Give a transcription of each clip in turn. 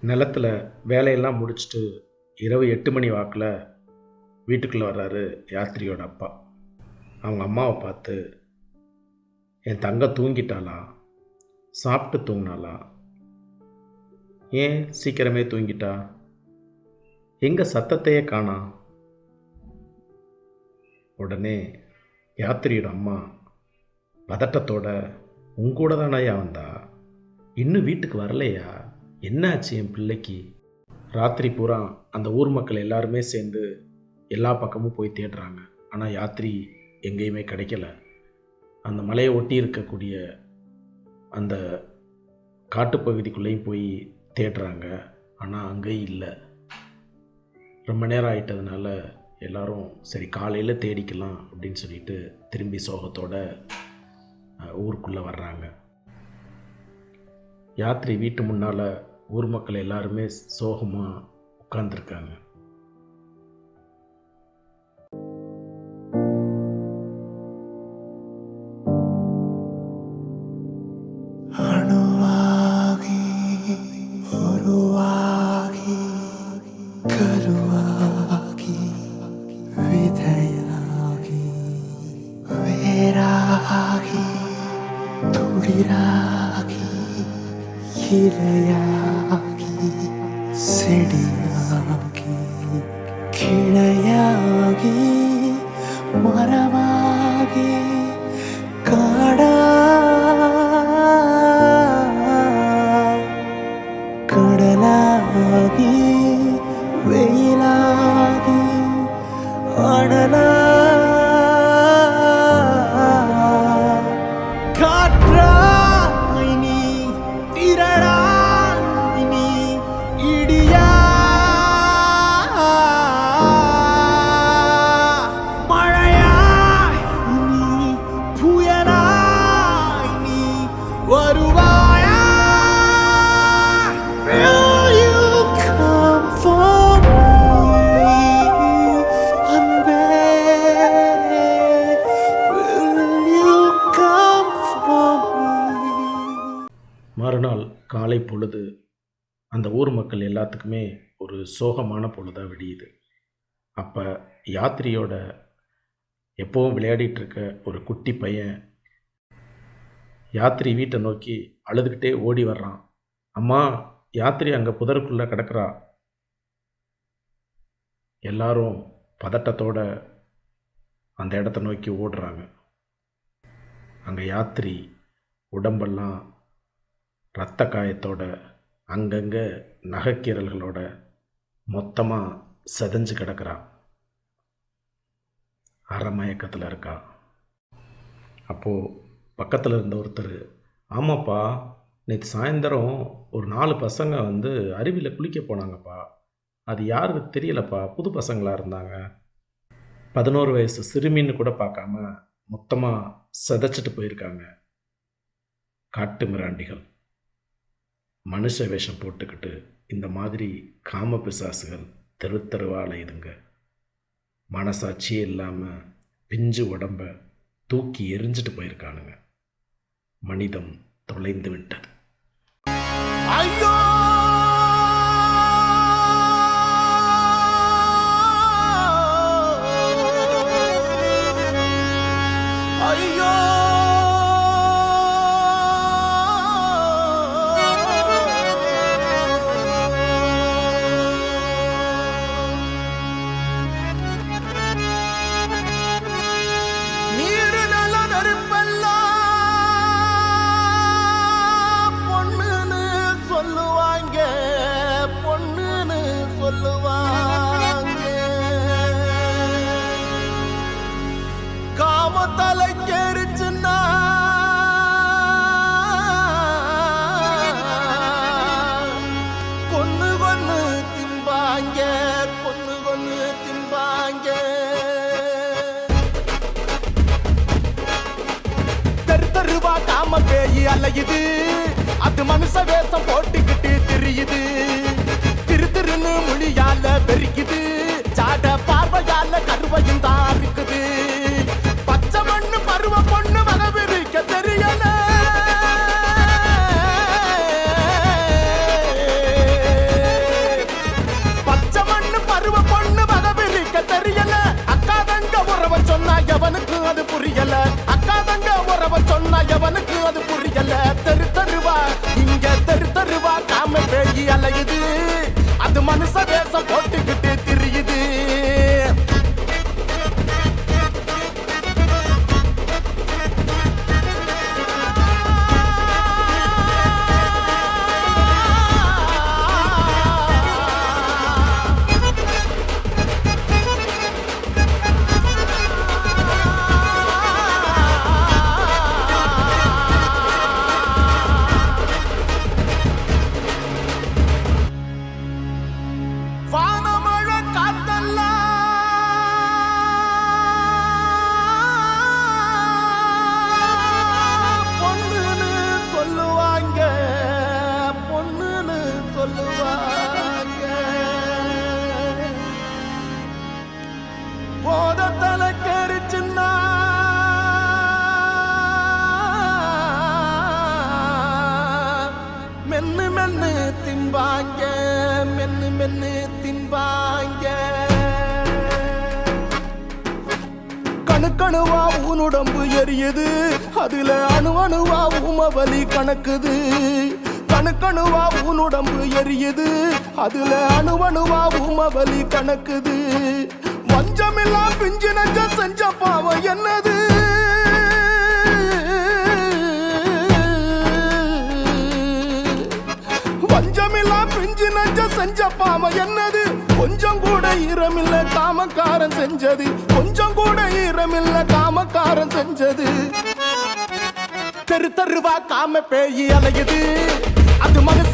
நிலத்தில் வேலையெல்லாம் முடிச்சுட்டு இரவு எட்டு மணி வாக்கில் வீட்டுக்குள்ளே வர்றாரு யாத்திரியோட அப்பா. அவங்க அம்மாவை பார்த்து என் தங்க தூங்கிட்டாளா? சாப்பிட்டு தூங்கினாளா? ஏன் சீக்கிரமே தூங்கிட்டா? எங்கள் சத்தத்தையே காணா? உடனே யாத்திரியோட அம்மா பதட்டத்தோட உங்கூட தானே வந்தா? இன்னும் வீட்டுக்கு வரலையா? என்னாச்சு என் பிள்ளைக்கு? ராத்திரி பூரா அந்த ஊர் மக்கள் எல்லாருமே சேர்ந்து எல்லா பக்கமும் போய் தேடுறாங்க. ஆனால் யாத்திரி எங்கேயுமே கிடைக்கல. அந்த மலையை ஒட்டி இருக்கக்கூடிய அந்த காட்டுப்பகுதிக்குள்ளேயும் போய் தேடுறாங்க. ஆனால் அங்கேயும் இல்லை. ரொம்ப நேரம் ஆயிட்டதுனால எல்லாரும் சரி காலையில் தேடிக்கலாம் அப்படின்னு சொல்லிட்டு திரும்பி சோகத்தோட ஊருக்குள்ளே வர்றாங்க. யாத்திரை வீட்டு முன்னால் ஊர் மக்கள் எல்லாருமே சோகமாக உட்காந்துருக்காங்க எல்லாத்துக்குமே ஒரு சோகமான பொழுதாக விடியுது. அப்போ யாத்திரியோட எப்போவும் விளையாடிட்டு இருக்க ஒரு குட்டி பையன் யாத்திரி வீட்டை நோக்கி அழுதுகிட்டே ஓடி வர்றான். அம்மா யாத்திரி அங்கே புதருக்குள்ளே கிடக்குறா. எல்லாரும் பதட்டத்தோட அந்த இடத்த நோக்கி ஓடுறாங்க. அங்கே யாத்திரி உடம்பெல்லாம் இரத்த காயத்தோட அங்கங்கே நகைக்கீரல்களோட மொத்தமாக செதஞ்சு கிடக்கிறா. அறமயக்கத்தில் இருக்கா. அப்போது பக்கத்தில் இருந்த ஒருத்தர் ஆமாப்பா நேற்று சாயந்தரம் ஒரு நாலு பசங்க வந்து அருவியில் குளிக்க போனாங்கப்பா. அது யாருக்கு தெரியலப்பா புது பசங்களாக இருந்தாங்க. பதினோரு வயசு சிறுமின்னு கூட பார்க்காம மொத்தமாக செதைச்சிட்டு போயிருக்காங்க. காட்டு மிராண்டிகள். மனுஷ வேஷம் போட்டுக்கிட்டு இந்த மாதிரி காம பிசாசுகள் தெரு தெருவா அலையுதுங்க மனசாட்சியே இல்லாமல் பிஞ்சு உடம்ப தூக்கி எரிஞ்சிட்டு போயிருக்கானுங்க. மனிதம் தொலைந்து விட்டது. ஐயோ! பார்க்காம பேயி அலையுது. அது மனுஷ வேஷம் போட்டுக்கிட்டு தெரியுது. திரு திருன்னு மொழியால பெருக்குது சாட பார்வையால கருவையும் தான் இருக்குது பச்சை மண்ணு பருவ பொண்ணு வகை விரிக்க தெரியல தெரியல. அக்கா தங்க உறவ சொன்னா எவனுக்கு அது புரியல. பேசாதங்க உறவ சொன்ன எவனுக்கு அது புரியல? தெரு தருவா இங்க தெரு தருவா காம பேகி அலையுது. அது மனுஷ வேஷம் போட்டு பெரியது அதுல அணு அணுவா உமவலி கணக்குது. கணுக்கணுவா உன்னுடம்பு எரியுது. அதுல அணு அணுவா உமவலி கணக்குது. வஞ்சமில்லா பிஞ்சு நஞ்ச செஞ்ச பாவம் என்னது? வஞ்சமில்லா பிஞ்சு நஞ்ச செஞ்ச பாவம் என்னது? கொஞ்சம் கூட ஈரமில்ல காமக்காரன் செஞ்சது. கொஞ்சம் கூட ஈரமில்ல காமக்காரன் செஞ்சது. தெரு தெருவா காம பேயி அலையுது. அது மனுஷ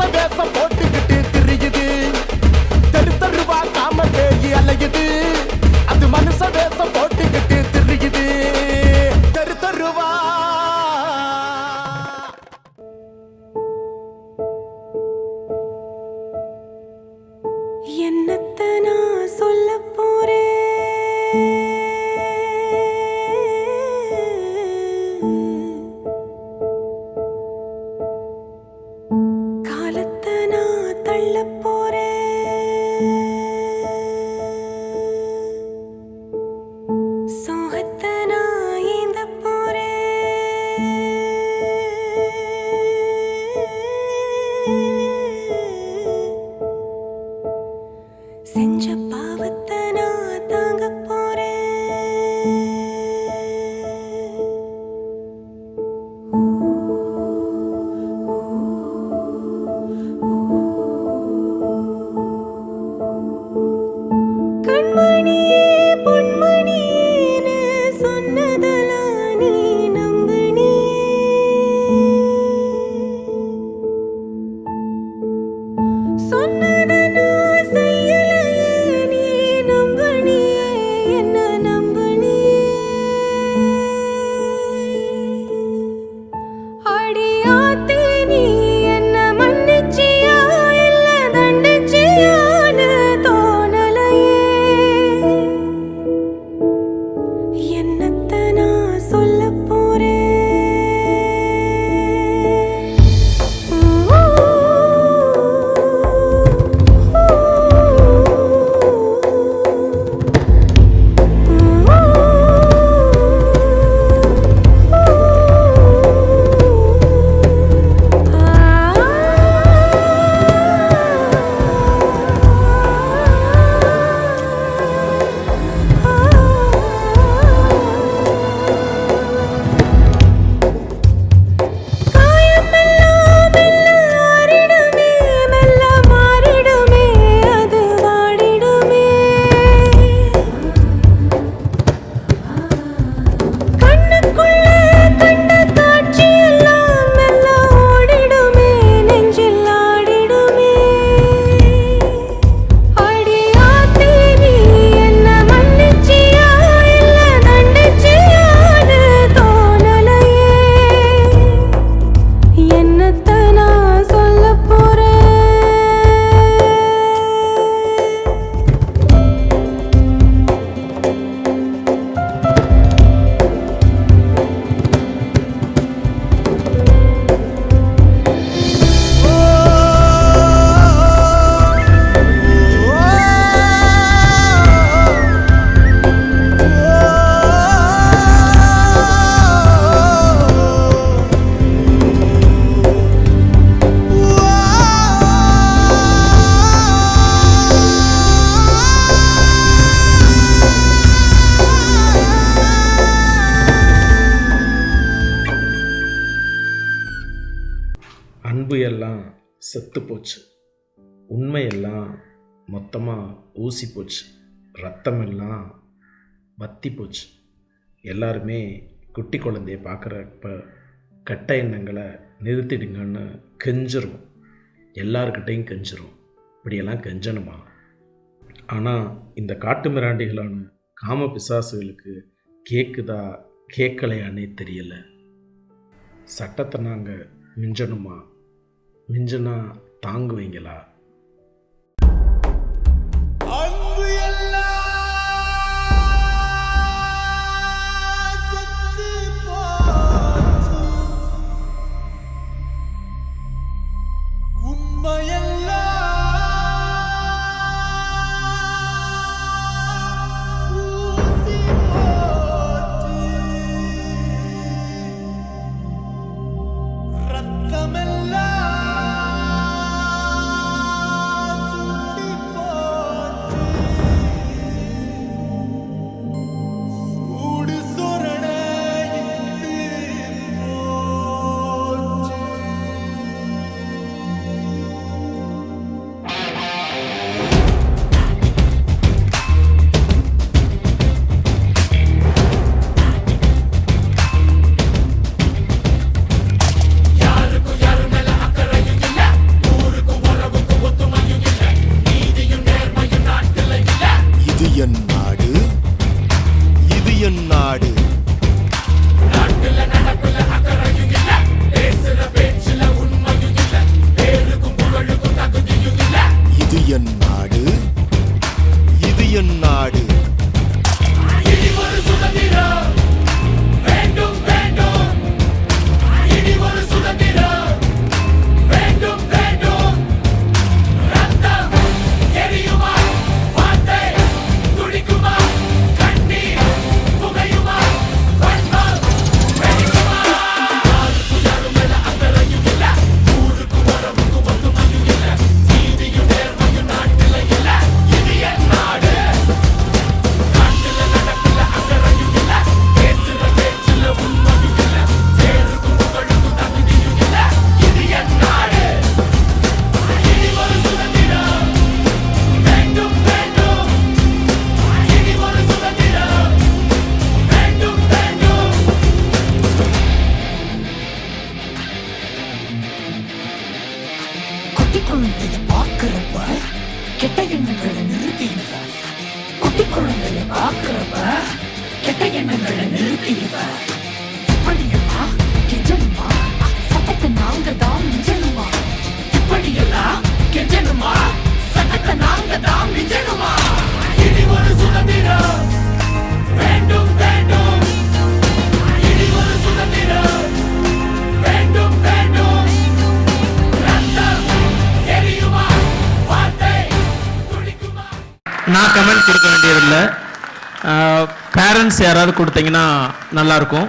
செத்து போச்சு உண்மையெல்லாம் மொத்தமாக ஊசி போச்சு ரத்தமெல்லாம் வத்தி போச்சு எல்லாருமே குட்டி குழந்தைய பார்க்குறப்ப கெட்ட எண்ணங்களை நிறுத்திடுங்கன்னு கெஞ்சிரும் எல்லார்கிட்டையும் கெஞ்சிரும் இப்படியெல்லாம் கெஞ்சணுமா? ஆனால் இந்த காட்டு மிராண்டிகளான காம பிசாசுகளுக்கு கேட்குதா கேட்கலையானே தெரியலை. சட்டத்தை நாங்கள் மிஞ்சணுமா? மிஞ்சினா தாங்குவீங்களா? இனி ஒரு சுதந்திரம். வேண்டும் வேண்டும். இனி ஒரு சுதந்திரம். வேண்டும் வேண்டும். ரத்தம் எரியுமா? வார்த்தை துடிக்குமா? நான் கமெண்ட் கொடுக்க வேண்டியதில்லை. பேரண்ட்ஸ் யாராவது கொடுத்தீங்கன்னா நல்லாயிருக்கும்.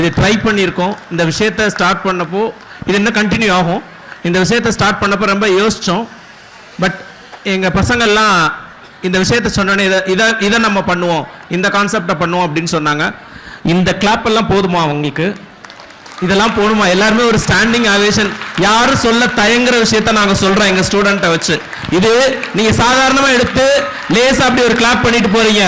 இது ட்ரை பண்ணியிருக்கோம். இந்த விஷயத்த ஸ்டார்ட் பண்ணப்போ இது இன்னும் கண்டினியூ ஆகும். இந்த விஷயத்த ஸ்டார்ட் பண்ணப்போ ரொம்ப யோசித்தோம் பட் எங்கள் பசங்கள்லாம் இந்த விஷயத்த சொன்னோன்னே இதை இதை இதை நம்ம பண்ணுவோம் இந்த கான்செப்டை பண்ணுவோம் அப்படின்னு சொன்னாங்க. இந்த கிளாப்பெல்லாம் போதுமா அவங்களுக்கு இதெல்லாம் போகணுமா எல்லாருமே ஒரு ஸ்டாண்டிங் ஆவேஷன் யாரும் சொல்ல தயங்குற விஷயத்த நாங்கள் சொல்கிறோம் எங்கள் ஸ்டூடெண்ட்டை வச்சு. இது நீங்கள் சாதாரணமாக எடுத்து லேசாக அப்படி ஒரு கிளாப் பண்ணிட்டு போறீங்க.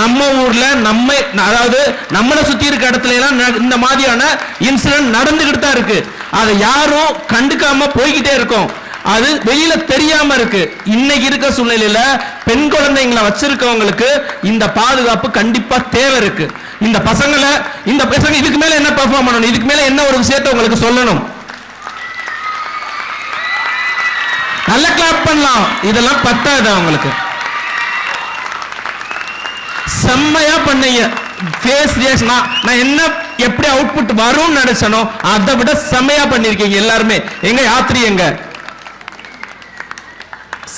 நம்ம ஊர்ல நம்ம அதாவது நம்மளை சுத்தி இருக்க இடத்துல எல்லாம் இந்த மாதிரியான இன்சிடென்ட் நடந்துகிட்டு தான் இருக்கு. அதை யாரும் கண்டுக்காம போய்கிட்டே இருக்கோம். அது வெளியில தெரியாம இருக்கு. இன்னைக்கு இருக்க சூழ்நிலையில பெண் குழந்தைங்களை வச்சிருக்கவங்களுக்கு இந்த பாதுகாப்பு கண்டிப்பா தேவை இருக்கு. இந்த பசங்களை இந்த பசங்க இதுக்கு மேல என்ன பெர்ஃபார்ம் பண்ணணும்? இதுக்கு மேல என்ன ஒரு விஷயத்தை உங்களுக்கு சொல்லணும்? நல்ல கிளாப் பண்ணலாம். இதெல்லாம் பத்தாது அவங்களுக்கு. செம்மையா பண்ணீங்க. ஃபேஸ் ரியாக்ஷன் நான் என்ன எப்படி அவுட்புட் வரும்னு நினைச்சனோ அதை விட செம்மையா பண்ணிருக்கீங்க எல்லாருமே. எங்க யாத்திரி எங்க?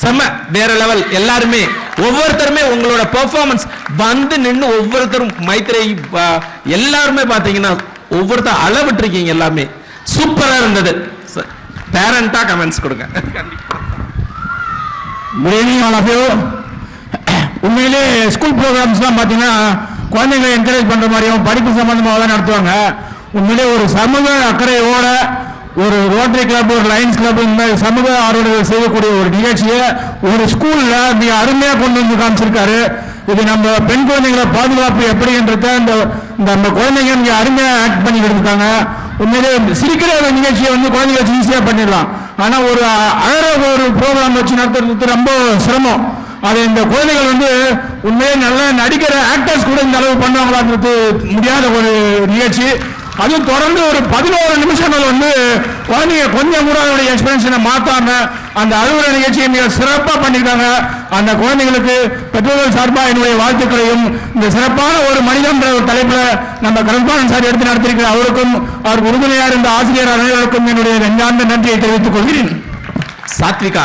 செம வேற லெவல் எல்லாருமே ஒவ்வொருத்தருமே உங்களோட பெர்ஃபார்மன்ஸ் வந்து நின்று ஒவ்வொருத்தரும் மைத்ரேயி எல்லாருமே பார்த்தீங்கன்னா ஒவ்வொருத்தர் அளவிட்டிருக்கீங்க எல்லாமே. சூப்பராக இருந்தது. பேரண்டா கமெண்ட்ஸ் கொடுங்க. உண்மையிலே ஸ்கூல் ப்ரோக்ராம்ஸ்லாம் பார்த்தீங்கன்னா குழந்தைங்களை என்கரேஜ் பண்ணுற மாதிரியும் படிப்பு சம்மந்தமாக தான் நடத்துவாங்க. உண்மையிலே ஒரு சமூக அக்கறையோட ஒரு ரோட்டரி கிளப் ஒரு லைன்ஸ் கிளப் இந்த மாதிரி சமூக ஆர்வலர்கள் செய்யக்கூடிய ஒரு நிகழ்ச்சியை ஒரு ஸ்கூல்ல மிக அருமையாக கொண்டு வந்து காமிச்சிருக்காரு. இது நம்ம பெண் குழந்தைங்களை பாதுகாப்பு எப்படின்றத இந்த இந்த நம்ம குழந்தைங்க மிக அருமையாக ஆக்ட் பண்ணிக்கிட்டு இருக்காங்க உண்மையிலே சிரிக்கிற ஒரு நிகழ்ச்சியை வந்து குழந்தைங்க வச்சு ஈஸியாக பண்ணிடலாம். ஆனால் ஒரு அ- அழற ஒரு ப்ரோக்ராம் வச்சு நடத்துறது ரொம்ப சிரமம். அது இந்த குழந்தைகள் வந்து உண்மையிலே நல்லா நடிக்கிற ஆக்டர்ஸ் கூட இந்த அளவு பண்ணுவாங்களான்றது முடியாத ஒரு நிகழ்ச்சி. அதுவும் தொடர்ந்து ஒரு பதினோரு நிமிஷங்கள் வந்து குழந்தைங்க கொஞ்சம் கூட அவருடைய எக்ஸ்பீரியன்ஸை மாத்தாம அந்த அலுவலக நிகழ்ச்சியை மிக சிறப்பாக பண்ணியிருக்காங்க. அந்த குழந்தைங்களுக்கு பெற்றோர்கள் சார்பாக என்னுடைய வாழ்த்துக்களையும் இந்த சிறப்பான ஒரு மனிதன்ற ஒரு தலைப்பில் நம்ம கரஸ்பாண்டன் சார் எடுத்து நடத்திருக்கிற அவருக்கும் அவர் உறுதுணையாக இருந்த ஆசிரியர் அனைவருக்கும் என்னுடைய நெஞ்சார்ந்த நன்றியை தெரிவித்துக் கொள்கிறேன். சாத்விகா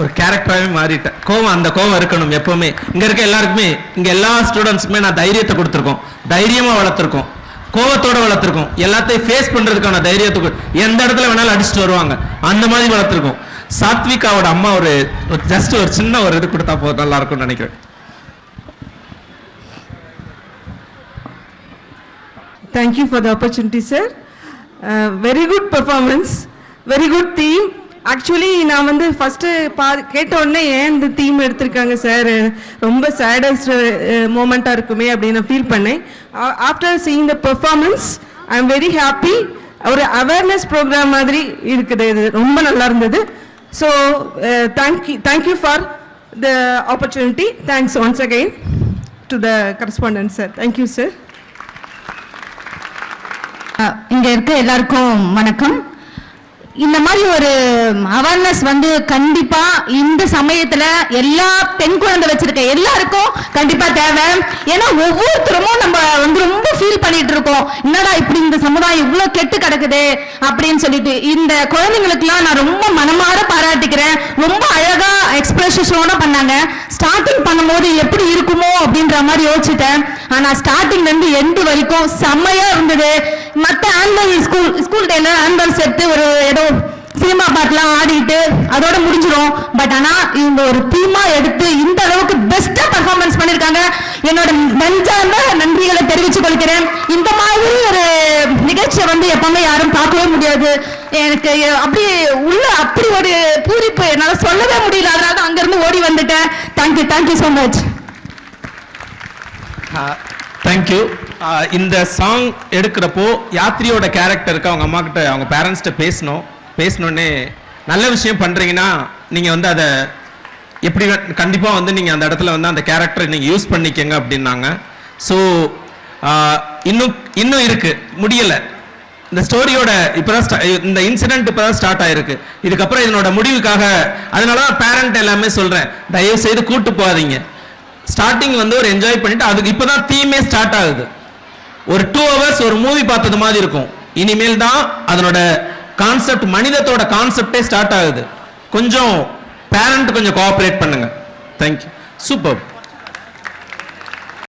ஒரு கேரக்டராகவே மாறிட்டேன். கோவம் அந்த கோவம் இருக்கணும் எப்பவுமே. இங்கே இருக்க எல்லாருக்குமே இங்கே எல்லா ஸ்டூடெண்ட்ஸுக்குமே நான் தைரியத்தை கொடுத்துருக்கோம். தைரியமாக வளர்த்துருக்கோம். கோவத்தோட வளர்த்துருக்கோம். எல்லாத்தையும் ஃபேஸ் பண்றதுக்கான தைரியத்துக்கு எந்த இடத்துல வேணாலும் அடிச்சுட்டு வருவாங்க. அந்த மாதிரி வளர்த்துருக்கோம். சாத்விகாவோட அம்மா ஒரு ஜஸ்ட் ஒரு சின்ன ஒரு இது கொடுத்தா போதும். நல்லா இருக்கும்னு நினைக்கிறேன். Thank you for the opportunity sir very good very very good theme. Actually நான் வந்து ஃபஸ்ட்டு பா கேட்ட உடனே ஏன் இந்த தீம் எடுத்திருக்காங்க சார் ரொம்ப சேடஸ்ட் மூமெண்ட்டாக uh, இருக்குமே அப்படின்னு நான் ஃபீல் பண்ணேன். After seeing the performance I am very happy ஒரு அவேர்னஸ் ப்ரோக்ராம் மாதிரி இருக்குது இது. ரொம்ப நல்லா இருந்தது. So thank you thank you for the opportunity thanks once again to the correspondent sir thank you sir இங்கே இருக்க எல்லாருக்கும் வணக்கம். இந்த மாதிரி ஒரு அவேர்னஸ் வந்து கண்டிப்பா இந்த சமயத்துல எல்லா பெண் குழந்தை வச்சிருக்க எல்லாருக்கும் கண்டிப்பா தேவை. ஏன்னா ஒவ்வொருத்தருமும் நம்ம வந்து ரொம்ப ஃபீல் பண்ணிட்டு இருக்கோம். என்னடா இப்படி இந்த சமுதாயம் இவ்வளவு கெட்டு கிடக்குது அப்படின்னு சொல்லிட்டு. இந்த குழந்தைங்களுக்குலாம் நான் ரொம்ப மனமாற பாராட்டிக்கிறேன். ரொம்ப அழகா எக்ஸ்பிரஷனோட பண்ணாங்க. ஸ்டார்டிங் பண்ணும்போது எப்படி இருக்குமோ அப்படின்ற மாதிரி யோசிச்சுட்டேன். ஆனா ஸ்டார்டிங்ல இருந்து எண்டு வரைக்கும் செம்மையா இருந்தது. ஆனுவல் ஸ்கூல் ஸ்கூல் டேல ஆனுவல் செட்டு ஒரு ஏதோ சினிமா பாட்டுலாம் ஆடிட்டு அதோட முடிஞ்சிடும் பட் ஆனா இவங்க ஒரு தீமா எடுத்து இந்த அளவுக்கு பெஸ்டா பர்ஃபார்மன்ஸ் பண்ணிருக்காங்க. என்னோட நெஞ்சார்ந்த நன்றிகளை தெரிவித்துக் கொள்கிறேன். இந்த மாதிரி ஒரு நிகழ்ச்சியை வந்து எப்பவுமே யாரும் பார்க்கவே முடியாது. எனக்கு அப்படி உள்ள அப்படி ஒரு பூரிப்பு என்னால சொல்லவே முடியல. அதனால தான் அங்கிருந்து ஓடி வந்துட்டேன். Thank you thank you so much thank you இந்த சாங் எடுக்கிறப்போ யாத்ரியோட கேரக்டருக்கு அவங்க அம்மா கிட்ட அவங்க பேரண்ட்ஸ்கிட்ட பேசணும். பேசணுன்னே நல்ல விஷயம் பண்ணுறீங்கன்னா நீங்கள் வந்து அதை எப்படி கண்டிப்பாக வந்து நீங்கள் அந்த இடத்துல வந்து அந்த கேரக்டரை நீங்கள் யூஸ் பண்ணிக்கங்க அப்படின்னாங்க. ஸோ இன்னும் இன்னும் இருக்குது முடியலை. இந்த ஸ்டோரியோட இப்போதான் இந்த இன்சிடென்ட் இப்போதான் ஸ்டார்ட் ஆயிருக்கு. இதுக்கப்புறம் இதனோட முடிவுக்காக அதனால தான் பேரண்ட் எல்லாமே சொல்கிறேன் தயவு செய்து கூட்டு போகாதீங்க. ஸ்டார்டிங் வந்து ஒரு என்ஜாய் பண்ணிட்டு அதுக்கு இப்பதான் தீமே ஸ்டார்ட் ஆகுது. ஒரு டூ ஹவர்ஸ் ஒரு மூவி பார்த்தது மாதிரி இருக்கும். இனிமேல் தான் அதனோட கான்செப்ட் மனிதத்தோட கான்செப்டே ஸ்டார்ட் ஆகுது. கொஞ்சம் பேரண்ட் கொஞ்சம் கோஆப்ரேட் பண்ணுங்க. Thank you super